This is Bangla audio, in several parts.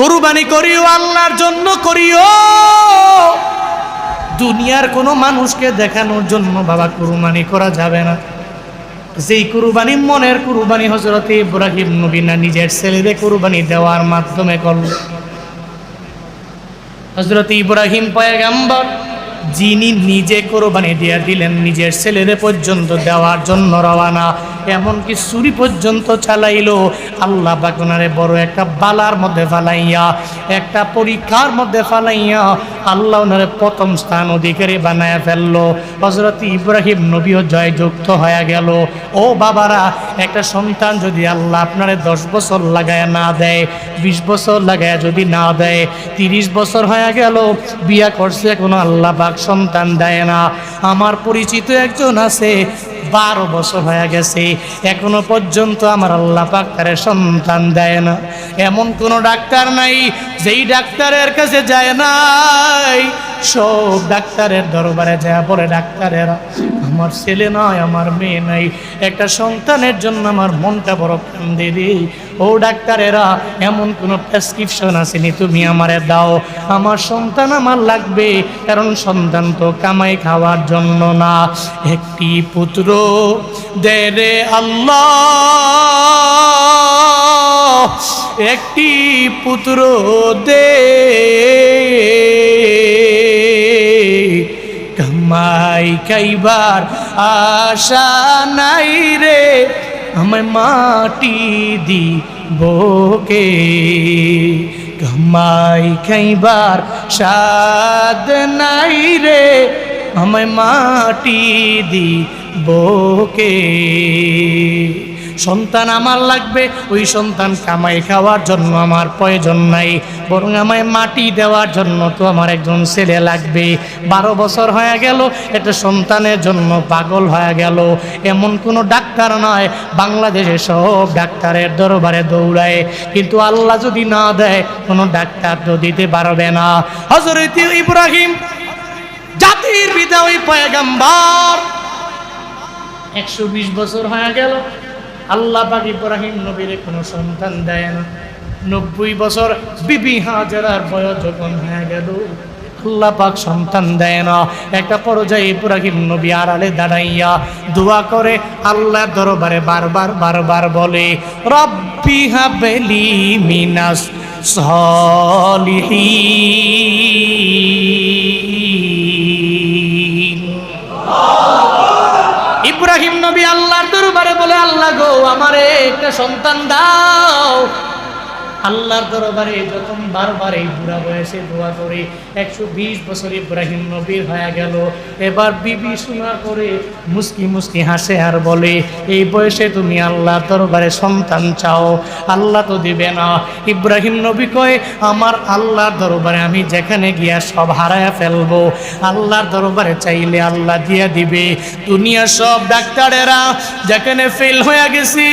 কুরবানি করিও, আল্লাহর জন্য করিও। দুনিয়ার কোনো মানুষকে দেখানোর জন্য বাবা কুরবানি করা যাবে না। যেই কুরবানি মনের কুরবানি হজরতে ইব্রাহিম নবীনা নিজের ছেলেদের কুরবানি দেওয়ার মাধ্যমে করল। হজরত ইব্রাহিম পয়গাম্বর যিনি নিজে কোরবানি দিয়ে দিলেন, নিজের ছেলেরে পর্যন্ত দেওয়ার জন্য রওয়ানা এমনকি চুরি পর্যন্ত চালাইলো। আল্লাহ বাগুনারে বড় একটা বালার মধ্যে ফালাইয়া, একটা পরীক্ষার মধ্যে ফালাইয়া আল্লাহ ওনারে প্রথম স্থান অধিকারী বানায় ফেলল। হজরত ইব্রাহিম নবীও জয়যুক্ত হয়ে গেল। ও বাবারা, একটা সন্তান যদি আল্লাহ আপনারে দশ বছর লাগায় না দেয়, বিশ বছর লাগায় যদি না দেয়, তিরিশ বছর হয়ে গেল, বিয়া করছে কোনো আল্লাহ পাক সন্তান দেয় না। আমার পরিচিত একজন আছে, বারো বছর হয়ে গেছে। এখনও পর্যন্ত আমার আল্লাহ পাক তারে সন্তান দেয় না। এমন কোনো ডাক্তার নাই, যেই ডাক্তারের কাছে যায় নাই। সব ডাক্তারের দরবারে যায়, বলে ডাক্তারেরা, আমার ছেলে নয়, আমার মেয়ে নাই। একটা সন্তানের জন্য আমার মনটা বড় কান্দে রে ও ডাক্তারেরা, এমন কোনো প্রেসক্রিপশন আসেনি, তুমি আমারে দাও। আমার সন্তান আমার লাগবে, কারণ সন্তান তো কামাই খাওয়ার জন্য না। একটি পুত্র দে রে আল্লাহ। একটি পুত্র দে। কামাই খাইবার আশা নাই রে। আমায় মাটি দি বোকে কামাই খাইবার সাদ নাই রে আমার মাটি দি বকে সন্তান আমার লাগবে, ওই সন্তান কামাই খাওয়ার জন্য আমার প্রয়োজন নাই, বরং আমায় মাটি দেওয়ার জন্য তো আমার একজন ছেলে লাগবে। বারো বছর হয়ে গেল, এটা সন্তানের জন্য পাগল হয়ে গেল। এমন কোনো ডাক্তার নয়, বাংলাদেশে সব ডাক্তারের দরবারে দৌড়ায়। কিন্তু আল্লাহ যদি না দেয়, কোনো ডাক্তার তো দিতে পারবে না। হজরত ইব্রাহিম, জাতির পিতা ওই পয়গাম্বার। একশো বিশ বছর হয়ে গেল আল্লাহ পাক ইব্রাহিম নবীর কোনো সন্তান দেয় না। নব্বই বছর বিবি হাজারার বয়স যখন হয়ে গেল, আল্লাহ পাক সন্তান দেয় না। একটা পর্যায়ে ইব্রাহিম নবী আড়ালে দাঁড়াইয়া দোয়া করে, আল্লাহ দরবারে বারবার বারবার বলে, রব্বি হাবেলি মিনাস সলিহিন ইব্রাহিম নবী আল্লাহর দরবারে বলে আল্লাহ গো আমারে একটা সন্তান দাও। আল্লাহর দরবারে যখন বারবার এই বুড়া বয়সে দোয়া করে, একশো বিশ বছর ইব্রাহিম নবীর হয়ে গেল। এবার বিবি শোনা করে মুস্কি মুস্কি হাসে আর বলে, এই বয়সে তুমি আল্লাহর দরবারে সন্তান চাও, আল্লাহ তো দিবে না। ইব্রাহিম নবী কয়, আমার আল্লাহর দরবারে আমি যেখানে গিয়া সব হারায়া ফেলব। আল্লাহর দরবারে চাইলে আল্লাহ দিয়া দিবে। দুনিয়া সব ডাক্তারেরা যেখানে ফেল হয়ে গেছি,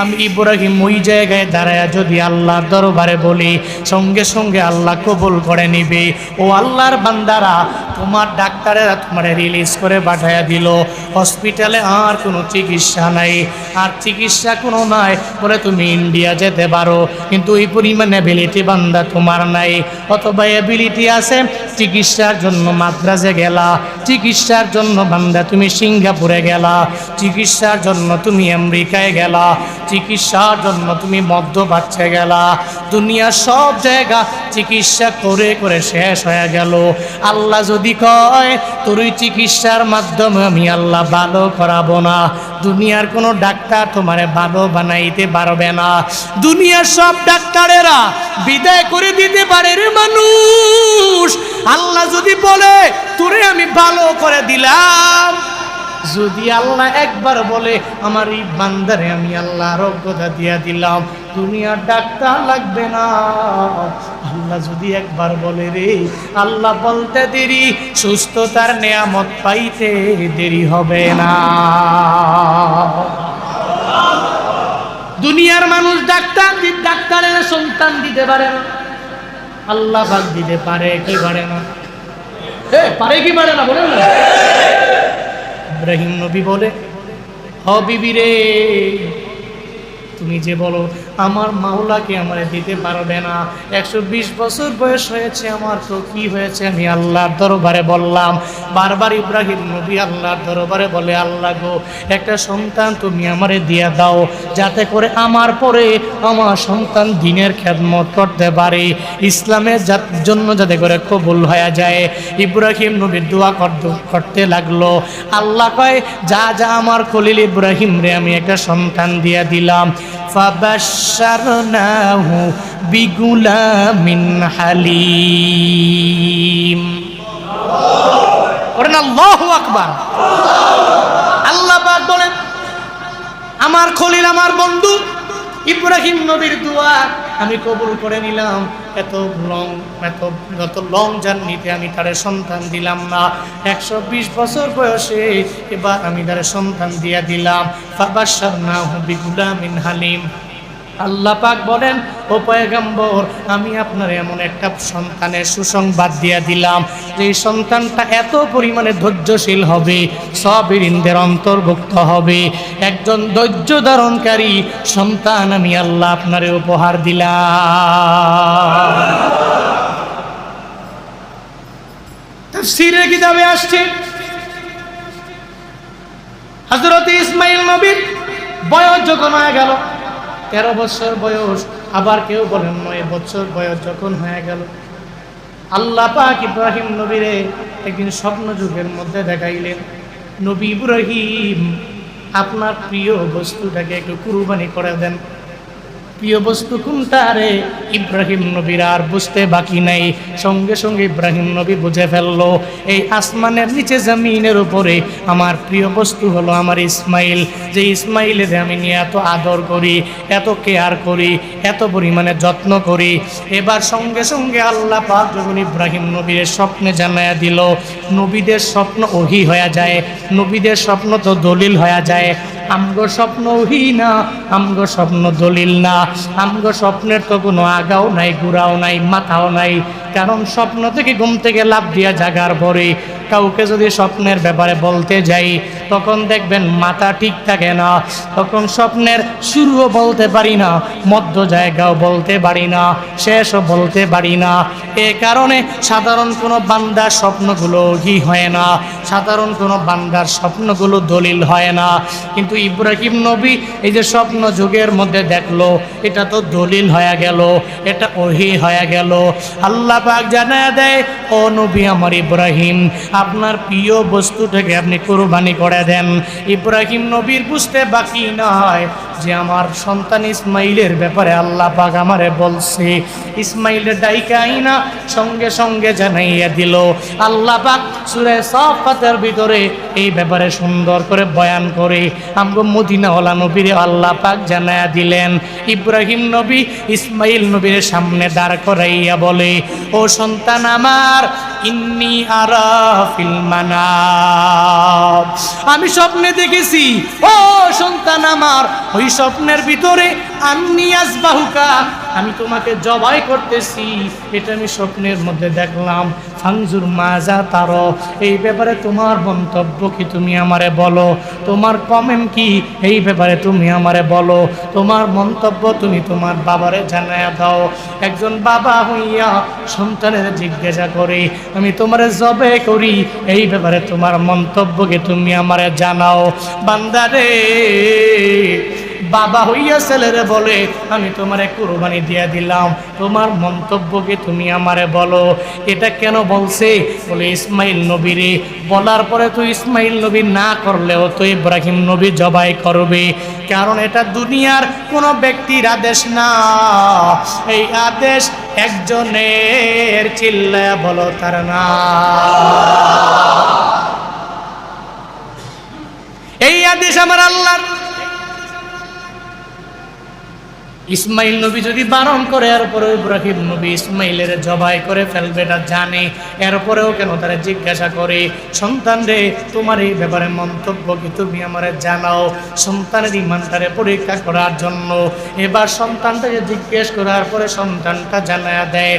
আমি ইব্রাহিম ওই জায়গায় দাঁড়ায় যদি আল্লাহর দরবারে বলি, সঙ্গে সঙ্গে আল্লাহ কবুল করে নিবে। ও আল্লাহর বান্দারা, তোমার ডাক্তারেরা তোমার রিলিজ করে পাঠাইয়া দিল। হসপিটালে আর কোনো চিকিৎসা নাই। আর চিকিৎসা কোনো নাই বলে তুমি ইন্ডিয়া যেতে পারো। কিন্তু এই পরিমাণে অ্যাবিলিটি বান্দা তোমার নাই। অথবা এবিলিটি আছে চিকিৎসার জন্য মাদ্রাজে গেলা, চিকিৎসার জন্য বান্দা তুমি সিঙ্গাপুরে গেলা, চিকিৎসার জন্য তুমি আমেরিকায় গেলা, চিকিৎসার জন্য তুমি মধ্যপ্রাচ্যে গেলা। দুনিয়ার সব জায়গা চিকিৎসা করে করে শেষ হয়ে গেল। আল্লাহ যদি কয়, তোর চিকিৎসার মাধ্যমে আমি আল্লাহ ভালো করাবো না। দুনিয়ার কোনো ডাক্তার তোমারে ভালো বানাইতে পারবে না। দুনিয়ার সব ডাক্তারেরা বিদায় করে দিতে পারে রে মানুষ। আল্লাহ যদি বলে, তোরে আমি ভালো করে দিলাম। যদি আল্লাহ একবার বলে, আমার এই বান্দারে আমি আল্লাহ আরোগ্যতা দিয়া দিলাম, দুনিয়ার ডাক্তার লাগবে না। আল্লাহ যদি একবার বলে রে, আল্লাহ বলতে দেরি, সুস্থতার নেয়ামত পাইতে দেরি হবে না। দুনিয়ার মানুষ ডাক্তার ডাক্তারের সন্তান দিতে পারে না। আল্লাহ ভাগ দিতে পারে কি পারে না? পারে কি পারে না বলেন ইব্রাহিম নবী বলে, হ বিবি রে, তুমি যে বলো আমার মাওলাকে আমার দিতে পারবে না। একশো বিশ বছর বয়স হয়েছে আমার, তো কি হয়েছে আমি আল্লাহর দরবারে বললাম। বারবার ইব্রাহিম নবী আল্লাহর দরবারে বলে, আল্লাহ গো, একটা সন্তান তুমি আমারে দিয়ে দাও, যাতে করে আমার পরে আমার সন্তান দিনের খেদমত করতে পারে। ইসলামের জন্য যাতে করে কবুল হয়ে যায়। ইব্রাহিম নবীর দোয়া করতে লাগল। আল্লাহ কয়, যা যা আমার খলিল ইব্রাহিম রে, আমি একটা সন্তান দিয়ে দিলাম। ফাবাশশারনাহু বিগুলামিন হালিম করেন আল্লাহু আকবার। আল্লাহ পাক বলেন, আমার খলিল, আমার বন্ধু ইব্রাহিম নবীর দোয়া আমি কবুল করে নিলাম। এত লং, এত যত লং জার্নিতে আমি তারে সন্তান দিলাম না। একশো বিশ বছর বয়সে এবার আমি তারে সন্তান দিয়া দিলাম। বাবার সার না হবি গুলামিন হালিম। আল্লাহ পাক বলেন, ও পয়গম্বর, আমি আপনার এমন একটা সন্তানের সুসংবাদ দিয়া দিলাম। যে সন্তানটা এত পরিমাণে ধৈর্যশীল হবে সবিরিনদের অন্তর্ভুক্ত হবে। একজন ধৈর্য ধারণকারী সন্তান আমি আল্লাহ আপনারে উপহার দিলাম। তাফসীরের কিতাবে আসছে, হযরত ইসমাইল নবীর বয়স যখন হয়ে গেল তেরো বছর বয়স, আবার কেউ বলেন নয় বছর বয়স যখন হয়ে গেল। আল্লাহ পাক ইব্রাহিম নবীরে একদিন স্বপ্ন যুগের মধ্যে দেখাইলেন, নবী ইব্রাহিম, আপনার প্রিয় বস্তুটাকে একটু কুরবানি করে দেন। প্রিয় বস্তু কোনটা রে ইব্রাহিম নবীর আর বুঝতে বাকি নাই। সঙ্গে সঙ্গে ইব্রাহিম নবী বুঝে ফেলল, এই আসমানের নিচে জমিনের উপরে আমার প্রিয় বস্তু হলো আমার ইসমাইল। যে ইসমাইলের আমি নিয়ে এত আদর করি, এত কেয়ার করি, এত পরিমাণে যত্ন করি, এবার সঙ্গে সঙ্গে আল্লাহ পাক যখন ইব্রাহিম নবীর স্বপ্নে জানায়া দিল, নবীদের স্বপ্ন ওহি হয়ে যায়, নবীদের স্বপ্ন তো দলিল হয়ে যায় আমগো স্বপ্ন ওহি না আমগো স্বপ্ন দলিল না। আমগো স্বপ্নের তো কোনো আগাও নাই, গুড়াও নাই, মাথাও নাই। কারণ স্বপ্ন থেকে ঘুম থেকে লাভ দিয়া জাগার পরে কাউকে যদি স্বপ্নের ব্যাপারে বলতে যাই, তখন দেখবেন মাথা ঠিক থাকে না। তখন স্বপ্নের শুরুও বলতে পারি না, মধ্য জায়গাও বলতে পারি না, শেষও বলতে পারি না। এ কারণে সাধারণ কোনো বান্দার স্বপ্নগুলো কি হয় না? সাধারণ কোনো বান্দার স্বপ্নগুলো দলিল হয় না। কিন্তু ইব্রাহিম নবী এই যে স্বপ্ন যুগের মধ্যে দেখল, এটা তো দলিল হয়ে গেল, এটা ওহি হয়ে গেল। আল্লাহ পাক জানায় দেয়, ও নবী আমার ইব্রাহিম আপনার প্রিয় বস্তুটাকে আপনি কোরবানি করে দেন। ইব্রাহিম নবীর বুঝতে বাকি নয় যে আমার সন্তান ইসমাইলের ব্যাপারে আল্লাহ পাক আমারে বলছে। ইসমাইলের ডাইকা আইনা সঙ্গে সঙ্গে জানাইয়া দিল, আল্লাহ পাক সুরে সফাতের ভিতরে এই ব্যাপারে সুন্দর করে বয়ান করে। আমগো মদিনাওয়ালা নবীরে আল্লাহ পাক জানাইয়া দিলেন। ইব্রাহিম নবী ইসমাইল নবীর সামনে দাঁড় করাইয়া বলে, ও সন্তান আমার ইন্নি আরা ফিল মানাম আমি স্বপ্নে দেখেছি, ও সন্তান আমার, ওই স্বপ্নের ভিতরে আন্নি আসবাহুকা আমি তোমাকে জবাই করতেছি। এটা আমি স্বপ্নের মধ্যে দেখলাম। ফাংজুর মাজা তার, এই ব্যাপারে তোমার মন্তব্য কি তুমি আমারে বলো? তোমার কমেন্ট কি? এই ব্যাপারে তুমি আমারে বলো। তোমার মন্তব্য তুমি তোমার বাবারে জানায় দাও। একজন বাবা হইয়া সন্তানের জিজ্ঞাসা করে, আমি তোমারে জবে করি? এই ব্যাপারে তোমার মন্তব্যকে তুমি আমারে জানাও। বান্দারে বাবা হইয়া ছেলেরে বলে, আমি তোমারে কুরবানি দিয়া দিলাম। তোমার মন্তব্যকে তুমি আমারে বলো। এটা কেন বলছে? বলে, ইসমাইল নবীরে। বলার পরে তো ইসমাইল নবী না করলেও তো ইব্রাহিম নবী জবাই করবে। কারণ এটা দুনিয়ার কোনো ব্যক্তির আদেশ না। এই আদেশ একজনের চিল্লায় বলো তার না। এই আদেশ আমার আল্লাহর ইসমাইল নবী যদি বারণ করে এরপরে ইব্রাহিম নবী ইসমাইলের জবাই করে ফেলবে না, জানে। এরপরেও কেন তারা জিজ্ঞাসা করে, সন্তান রে, তোমার এই ব্যাপারে মন্তব্য কি তুমি আমার জানাও? সন্তানের ইমানটারে পরীক্ষা করার জন্য। এবার সন্তানটাকে জিজ্ঞেস করার পরে সন্তানটা জানা দেয়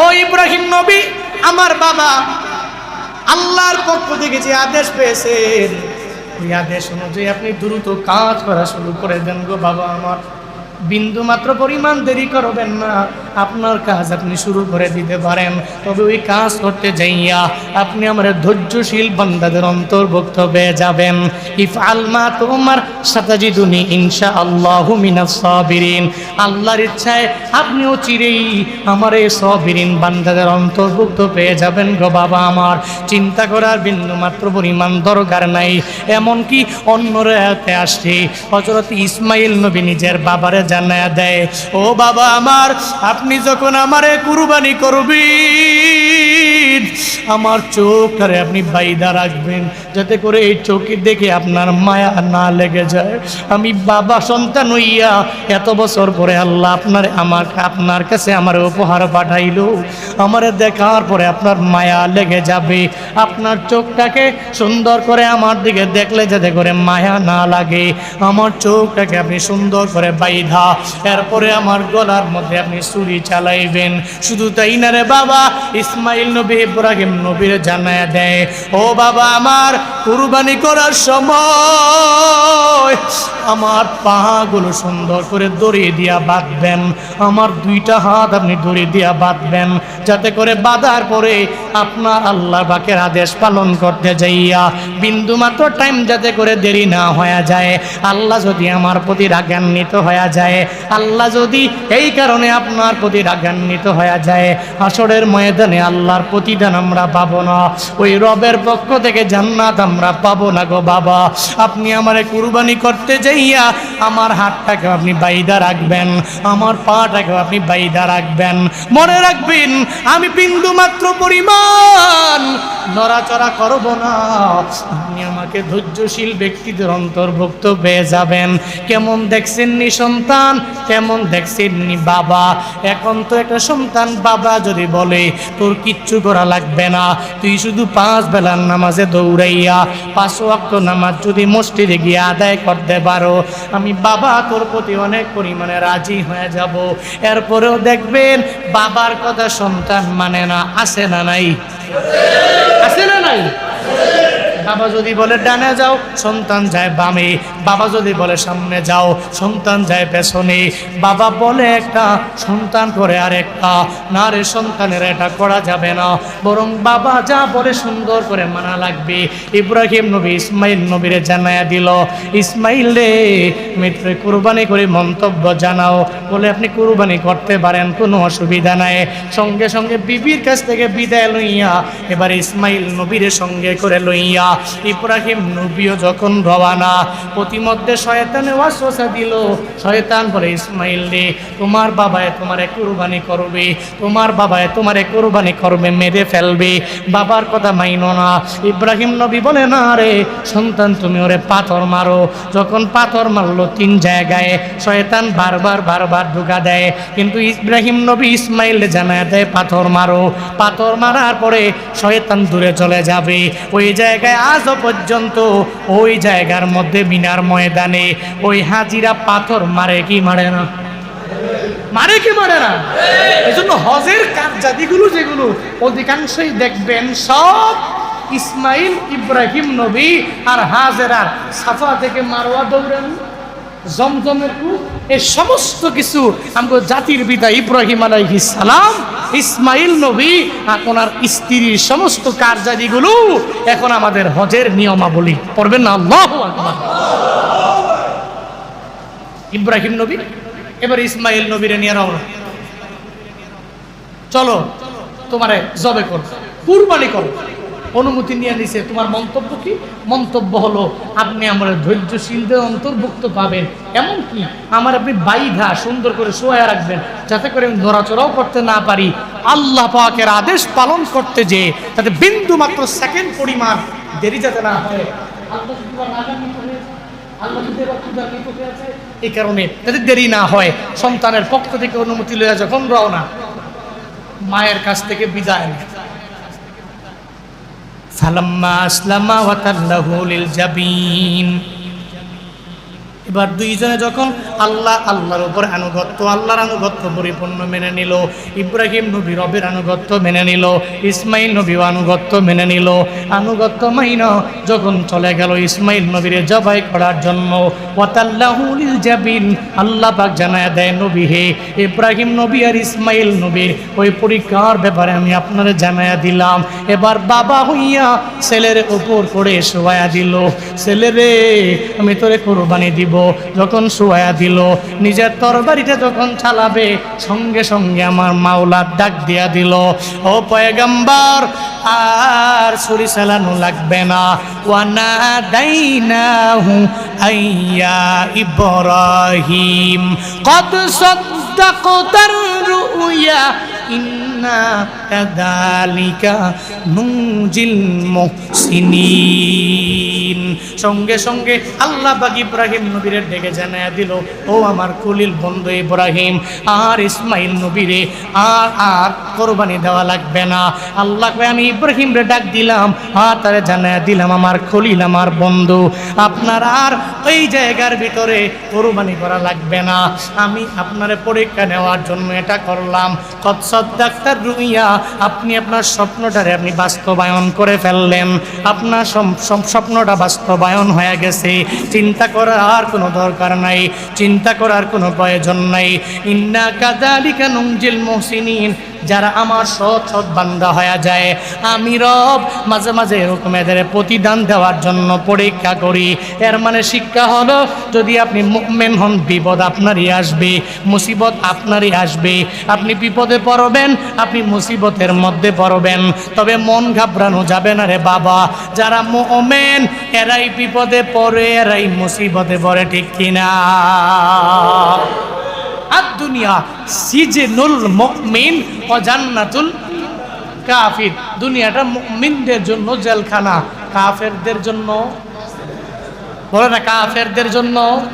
ও ইব্রাহিম নবী, আমার বাবা আল্লাহর পক্ষ থেকে যে আদেশ পেয়েছেন, ওই আদেশ অনুযায়ী আপনি দ্রুত কাজ করা শুরু করে দেন গো বাবা আমার। বিন্দু মাত্র পরিমাণ দেরি করবেন না। আপনার কাজ আপনি শুরু করে দিতে পারেন। তবে ওই কাজ করতে যাইয়া আপনি আমার ধৈর্যশীল বান্দাদের অন্তর্ভুক্ত হয়ে যাবেন। ইফ আলমা তোমার সাতাজিদুনি ইনশা আল্লাহ সাবিরিন। আল্লাহর ইচ্ছায় আপনিও চিরেই আমার এই সবিরিন বান্দাদের অন্তর্ভুক্ত পেয়ে যাবেন গো বাবা আমার। চিন্তা করার বিন্দু মাত্র পরিমাণ দরকার নাই। এমনকি অন্য রেয়াতে আসছে হজরত ইসমাইল নবী নিজের বাবারে জানায়া দেয়। ও বাবা আমার আপনি যখন আমারে কুরবানি আমার চোখটারে আপনি বাইদা রাখবেন, যাতে করে এই চোখে দেখে আপনার মায়া না লেগে যায়। আমি বাবা সন্তান হইয়া এত বছর পরে আল্লাহ আপনার আমার, আপনার কাছে আমার উপহার পাঠাইল। আমার দেখার পরে আপনার মায়া লেগে যাবে। আপনার চোখটাকে সুন্দর করে আমার দিকে দেখলে যাতে করে মায়া না লাগে। আমার চোখটাকে আপনি সুন্দর করে বাইধা, এরপরে আমার গলার মধ্যে আপনি ছুরি চালাইবেন। শুধু তাই না রে বাবা, ইসমাইল নবী ইব্রাহিম নবীর জানায় দেয়, ও বাবা, আমার কুরবানি করার সময় আমার পাগুলো সুন্দর করে দড়ি দিয়া বাঁধবেন, আমার দুইটা হাত আপনি দড়ি দিয়া বাঁধবেন, যাতে করে বাঁধার পরে আপনার আল্লাহ বাকের আদেশ পালন করতে যাইয়া বিন্দু মাত্র টাইম যাতে করে দেরি না হয়ে যায়। আল্লাহ যদি আমার প্রতি রাগান্বিত হয়ে যায়, আল্লাহ যদি এই কারণে আপনার প্রতি রাগান্বিত হয়ে যায়, আসরের ময়দানে আল্লাহর প্রতিদান আমরা পাবো না। ওই রবের পক্ষ থেকে জান্নাত আমরা পাবো না গো বাবা। আপনি আমারে কুরবানি করতে যাইয়া আমার হাতটাকে আপনি বাইদা রাখবেন, আমার পাটাকে আপনি বাইদা রাখবেন। মনে রাখবেন, আমি বিন্দু মাত্র পরিমাণ নড়াচড়া করব না। আপনি আমাকে ধৈর্যশীল ব্যক্তিদের অন্তর্ভুক্ত পেয়ে যাবেন। কেমন দেখছেননি সন্তান? কেমন দেখছেননি বাবা? এখন তো একটা সন্তান বাবা যদি বলে, তোর কিচ্ছু করা লাগবে না। তুই শুধু পাঁচ বেলার নামাজে দৌড়াইয়া, পাঁচ ওয়াক্ত নামাজ যদি মসজিদে গিয়ে আদায় করতে পারো, আমি বাবা তোর প্রতি অনেক পরিমাণে রাজি হয়ে যাব। এরপরেও দেখবেন, বাবার কথা সন্তান মানে না আছে না নাই। আছে না নাই বাবা যদি বলে, ডানে যাও, সন্তান যায় বামে। বাবা যদি বলে, সামনে যাও, সন্তান যায় পেছনে। বাবা বলে একটা, সন্তান করে আর একটা না রে সন্তানের, এটা করা যাবে না। বরং বাবা যা বলে, সুন্দর করে মানা লাগবে। ইব্রাহিম নবী ইসমাইল নবীরে জানায়া দিল, ইসমাইল রে, মিত্রে, কুরবানি করে মন্তব্য জানাও। বলে, আপনি কুরবানি করতে পারেন, কোনো অসুবিধা নাই। সঙ্গে সঙ্গে বিবির কাছ থেকে বিদায় লইয়া, এবার ইসমাইল নবীর সঙ্গে করে লইয়া ইব্রাহিম নবীও যখন রওয়ানা প্রতিমধ্যে শয়তানে ওয়াসওয়াসা দিল, শয়তান বলে, ইসমাইল রে, তোমার বাবায় তোমারে কুরবানি করবে, তোমার বাবায় তোমারে কুরবানি করবে, মেরে ফেলবে, বাবার কথা মাইনো না। ইব্রাহিম নবী বলে, না রে, সন্তান তুমি ওরে পাথর মারো। যখন পাথর মারলো তিন জায়গায়, শয়তান বারবার বারবার ঢুকা দেয়, কিন্তু ইব্রাহিম নবী ইসমাইল জানায় দেয়, পাথর মারো। পাথর মারার পরে শয়তান দূরে চলে যাবে। ওই জায়গায় আজও পর্যন্ত ওই জায়গার মধ্যে মিনার ময়দানে ওই হাজিরা পাথর মারে কি মারে না? মারে কি মারে না? এই জন্য হজের কার্যাদিগুলো যেগুলো, অধিকাংশই দেখবেন সব ইসমাইল, ইব্রাহিম নবী আর হাজেরার সাফা থেকে মারোয়া দৌড়ান, জমজমের এই সমস্ত কিছু আমগো জাতির পিতা ইব্রাহিম আলাইহিস সালাম ইসমাইল নবী আর ওনার স্ত্রীর সমস্ত কার্যাদিগুলো এখন আমাদের হজের নিয়মাবলী। পড়বেন না? আল্লাহু ইব্রাহিম নবী, এবার ইসমাইল নবীরে নিয়ে রওনা। চলো, তোমারে জবে করো কুরবানি করো অনুমতি নিয়ে নিছে। তোমার মন্তব্য কি? মন্তব্য হলো আপনি আমার ধৈর্যশীলদের অন্তর্ভুক্ত পাবেন। এমনকি আমার আপনি বাইধা সুন্দর করে শোয়া রাখবেন যাতে করে আমি নড়াচড়াও করতে না পারি। আল্লাহ পাকের আদেশ পালন করতে যে তাতে বিন্দু মাত্র সেকেন্ড পরিমাণ দেরি যাতে না হয়। যায়, এই কারণে যাতে দেরি না হয়। সন্তানের পক্ষ থেকে অনুমতি লইয়া যখন রওনা মায়ের কাছ থেকে বিদায় নেয়। ফালাম্মা আসলামা ওয়াতাল্লাহু লিল জাবিন। এবার দুইজনে যখন আল্লাহ, আল্লাহর উপর আনুগত্য, আল্লাহর আনুগত্য পরিপূর্ণ মেনে নিল, ইব্রাহিম নবী রবের আনুগত্য মেনে নিল, ইসমাইল নবী আনুগত্য মেনে নিল, আনুগত্য মাইন যখন চলে গেল ইসমাইল নবীরে জবাই করার জন্য আল্লাহ পাক জানায় দেয়, নবী হে ইব্রাহিম নবী আর ইসমাইল নবীর ওই পরীক্ষার ব্যাপারে আমি আপনারা জানায়া দিলাম। এবার বাবা হইয়া ছেলের উপর করে শোয়া দিল ছেলেরে আমি তোরে কোরবানি দিব। যখন শোয়া দিল, নিজের তরবারিটা যখন চালাবে, সঙ্গে সঙ্গে আমার মাওলার ডাক দিয়া দিল, ও পয়গম্বর, আর ছুরি চালানো লাগবে না। ওয়ানা দাইনাহু আইয়া ইব্রাহিম। কত সদ্দাকতার রুয়া ইন্না কাদালিকা নুজিল মুহসিনিন। সঙ্গে সঙ্গে আল্লাহ পাক ইব্রাহিম নবীরে ডেকে জানায়া দিল, ও আমার কুলিল বন্ধু ইব্রাহিম, আর ইসমাইল নবীরে আর আর কোরবানি দেওয়া লাগবে না। আল্লাহ আমি ইব্রাহিম রে ডাক দিলাম, আর তারে জানায়া দিলাম, আমার খলিল আমার বন্ধু, আপনার আর ওই জায়গার ভিতরে কোরবানি করা লাগবে না। আমি আপনারে পরীক্ষা নেওয়ার জন্য এটা করলাম। কৎসদ ডাক্তার রুইয়া, আপনি আপনার স্বপ্নটারে আপনি বাস্তবায়ন করে ফেললেন। আপনার স্বপ্নটা বাস্তবায়ন হয়ে গেছে। চিন্তা করার আর কোনো দরকার নাই, চিন্তা করার কোনো প্রয়োজন নাই। ইন্না কাদালিকা নুমজিল মুহসিনিন। যারা আমার সৎ সৎ বান্দা হয়ে যায়, আমি রব মাঝে মাঝে এরকম এদের প্রতিদান দেওয়ার জন্য পরীক্ষা করি। এর মানে শিক্ষা হলো, যদি আপনি মুকমেন হন, বিপদ আপনারই আসবে, মুসিবত আপনারই আসবে। আপনি বিপদে পড়বেন, আপনি মুসিবতের মধ্যে পড়বেন। তবে মন ঘাবড়ানো যাবে না রে বাবা। যারা মোমেন, এরাই বিপদে পড়ে, এরাই মুসিবতে পড়ে, ঠিক কিনা? আর দুনিয়া। সিজেনুল মুমিন ও জান্নাতুল কাফির। দুনিয়াটা মুমিনদের জন্য জেলখানা। কাফেরদের জন্য। বলে না, কাফেরদের জন্য।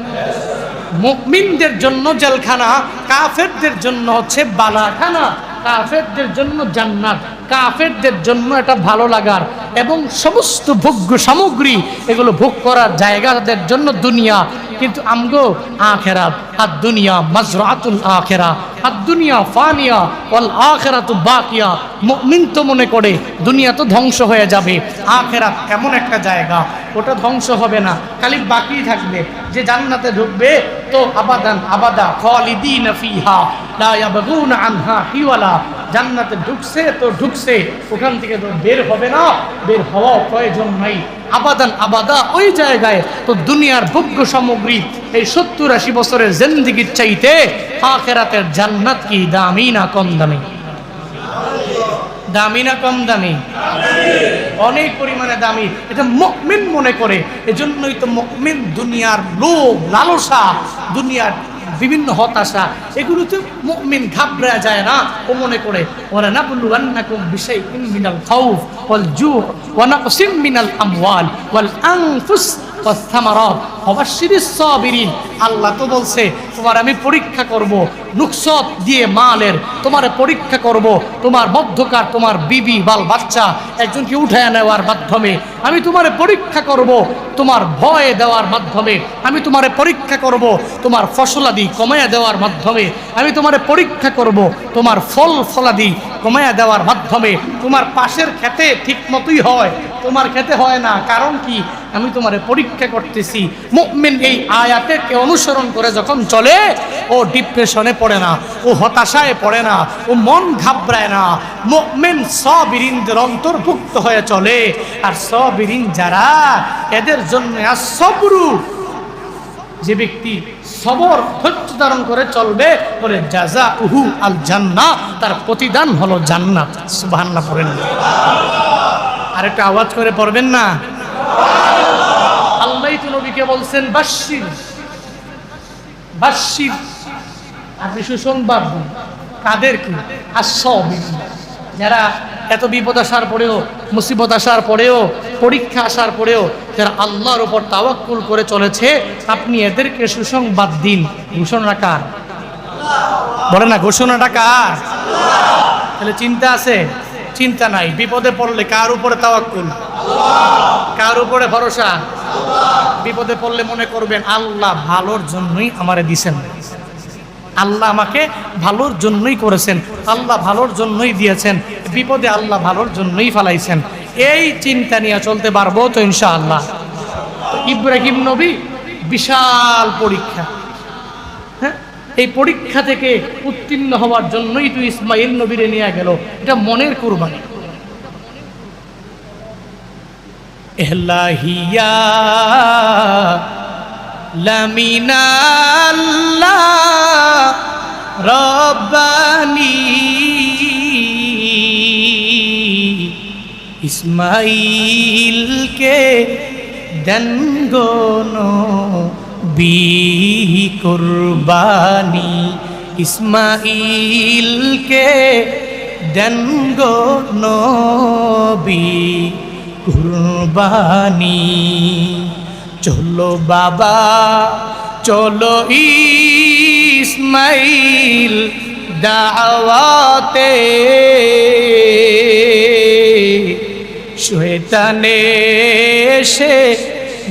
মুমিনদের জন্য জেলখানা। কাফেরদের জন্য হচ্ছে বালাখানা। কাফেরদের জন্য জান্নাত, কাফেরদের জন্য এটা ভালো লাগার এবং সমস্ত ভোগ্য সামগ্রী এগুলো ভোগ করার জায়গাদের জন্য দুনিয়া। কিন্তু আমগো আখেরাত আর দুনিয়া মাজরাতুল আখেরা আর দুনিয়া ফানিয়া অল ওয়াল আখেরাতু বাকিয়া। মুমিন তো মনে করে দুনিয়া তো ধ্বংস হয়ে যাবে আখেরাত এমন একটা জায়গা, ওটা ধ্বংস হবে না, খালি বাকি থাকবে, যে জান্নাতে ঢুকবে তো আবাদান আবাদা খালিদিন ফিহা। আনহা হিওয়ালা। জান্নাতে ঢুকছে, তো ঢুকছে। ওখান থেকে তো বের হবে না, বের হওয়া প্রয়োজন নাই। আবাদান আবাদা, ওই জায়গায় তো দুনিয়ার ভোগ্য সামগ্রী। এই সত্তর আশি বছরের জিন্দিগির চাইতে আখেরাতের জান্নাত কি দামি না কম দামি? দামি না কম দামি? অনেক পরিমাণে দামি। এটা মকমিন মনে করে। এজন্যই তো মকমিন দুনিয়ার লোভ, লালসা, দুনিয়ার বিভিন্ন হতাশা এগুলোতে মুমিন ঘাবড়া যায় না। ও মনে করে ওরা না বললু আন্নাকুম বিশাইইন মিনাল খাউফ ওয়াল জু ওয়া নাকসিম মিনাল আমওয়াল ওয়াল আনফুস আল্লাহ তো বলছে, তোমার আমি পরীক্ষা করব, নুকসত দিয়ে মালের তোমার পরীক্ষা করব, তোমার মধ্যকার তোমার বিবি, বাল বাচ্চা একজনকে উঠায় নেওয়ার মাধ্যমে আমি তোমার পরীক্ষা করব, তোমার ভয় দেওয়ার মাধ্যমে আমি তোমার পরীক্ষা করব, তোমার ফসলাদি কমায়া দেওয়ার মাধ্যমে আমি তোমার পরীক্ষা করব, তোমার ফল ফলাদি কমায়া দেওয়ার মাধ্যমে তোমার পাশের খেতে ঠিক মতোই হয়। তোমার খেতে হয় না। কারণ কি? আমি তোমার পরীক্ষা করতেছি। মুমিন এই আয়াতেকে অনুসরণ করে যখন চলে, ও ডিপ্রেশনে পড়ে না, ও হতাশায় পড়ে না, ও মন ঘাবড়ায় না। মুমিন সবিরিনদের অন্তর্ভুক্ত হয়ে চলে। আর সবিরিন যারা, এদের জন্য আর সবরু। যে ব্যক্তি সবর, ধৈর্য ধারণ করে চলবে, বলে জাজা উহু আল জান্নাত তার প্রতিদান হলো জান্নাত। সুবহানাল্লাহ পড়েন আর একটা আওয়াজ করে পড়বেন না। আল্লাহ তো নবীকে বলছেন বাসির বাসির আপনি সুসংবাদ দিন। কাদের কি আশ্রম যারা এত বিপদ আসার পরেও, মুসিবত আসার পরেও, পরীক্ষা আসার পরেও, যারা আল্লাহর উপর তাওয়াক্কুল করে চলেছে, আপনি এদেরকে সুসংবাদ দিন। ঘোষণা কার? বলে না, ঘোষণাটা কার? তাহলে চিন্তা আছে? চিন্তা নাই। বিপদে পড়লে কার উপরে তাওয়াক্কুল? কার উপরে ভরসা? বিপদে পড়লে মনে করবেন, আল্লাহ ভালোর জন্যই আমারে দিছেন। আল্লাহ আমাকে ভালোর জন্যই করেছেন, আল্লাহ ভালোর জন্যই দিয়েছেন, বিপদে আল্লাহ ভালোর জন্যই ফালাইছেন। এই চিন্তা নিয়ে চলতে পারব তো ইনশাআল্লাহ। ইব্রাহিম নবী বিশাল পরীক্ষা। এই পরীক্ষা থেকে উত্তীর্ণ হওয়ার জন্যই তুই ইসমাইল নবীরে নিয়ে গেল। এটা মনের কুরবানি। এহলাহিয়া লামিনাল্লাহ রব্বানি। ইসমাইলকে দেন গন বি কুরবানি ইসমাইলকে দেন গন বি কুরবানি। চলো বাবা চলো ইসমাইল দাওয়াতে। শৈতানে সে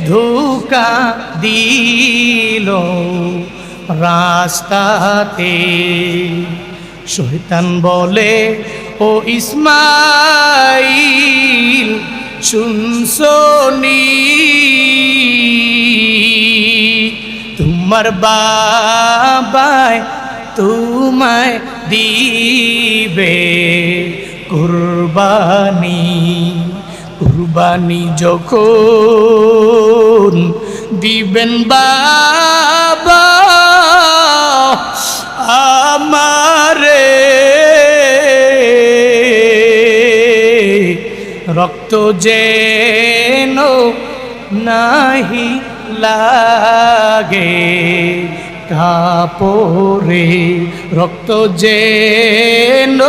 ধোকা দিল রাস্তাতে। শৈতান বলে ও ইসমাইল শুনসনি তোমার বাবায় তোমায় দিবে কুরবানি। কুরবানি যখন দিবেন বাবা আমারে রক্ত যেন নাহি লাগে কাপড়ে রক্ত যেন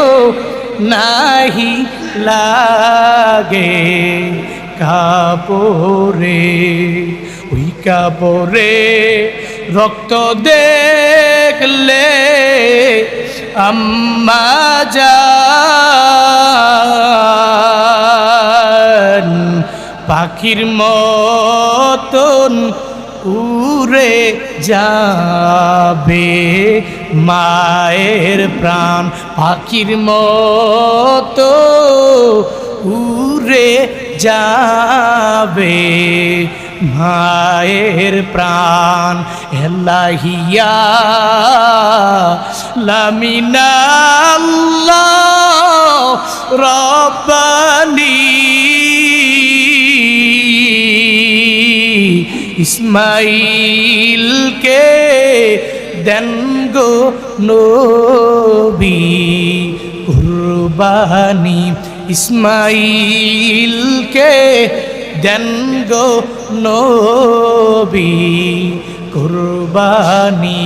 নাহি লাগে কাপড়ে ওই কাপড়ে রক্ত দেখলে আম্মা যান। পাখির মতন উড়ে যাবে মায়ের প্রাণ। পাখির মতো উড়ে যাবে মায়ের প্রাণ। এলাহিয়া লামিনাল্লাহ রব্বানি। ইসমাইলকে দেন গো নবী কুরবানি। ইসমাইলকে দেন গো নবী কুরবানি।